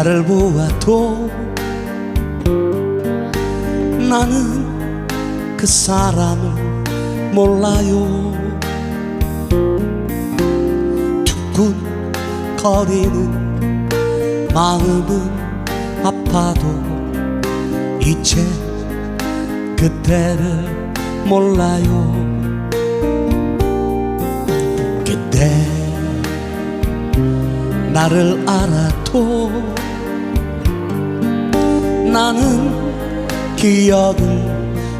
알아도 나는 그 사람을 몰라요. 두근거리는 마음은 아파도 이제 그때를 몰라요. 그때 나를 알아도 나는 기억을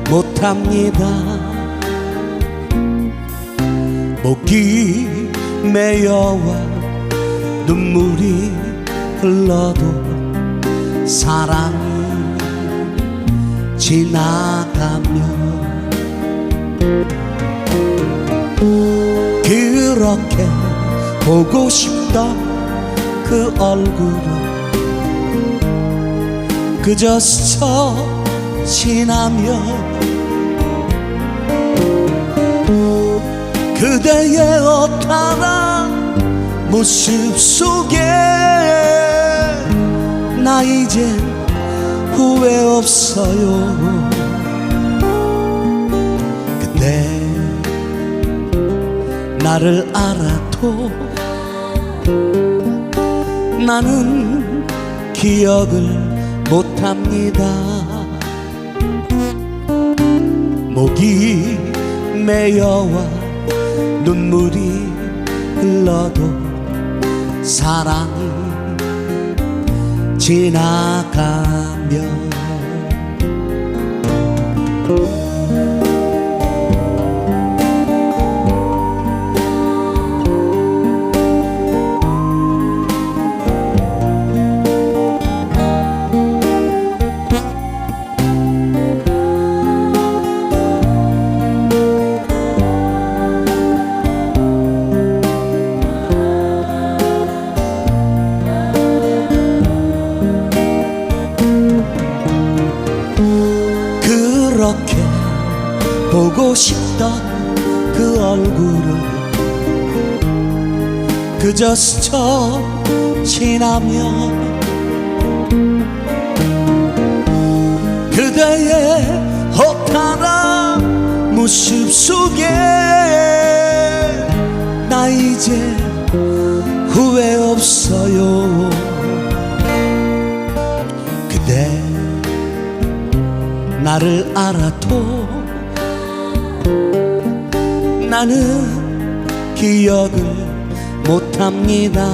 못합니다. 목이 메여와 눈물이 흘러도 사랑이 지나가면 그렇게 보고 싶던 그 얼굴을 그저 스쳐 지나면 그대의 옷 하나 모습 속에 나 이제 후회 없어요. 그대 나를 알아도 나는 기억을 못합니다. 목이 메여와 눈물이 흘러도 사랑이 지나가면 그렇게 보고 싶던 그 얼굴을 그저 스쳐 지나면 그대의 허탈한 모습 속에 나 이제 후회 없어요 나를 알아도 나는 기억을 못합니다.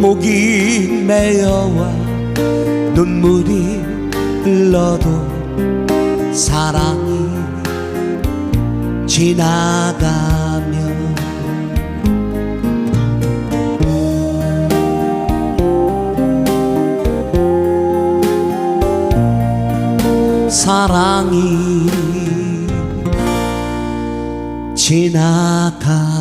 목이 메여와 눈물이 흘러도 사랑이 지나가면 사랑이 지나가면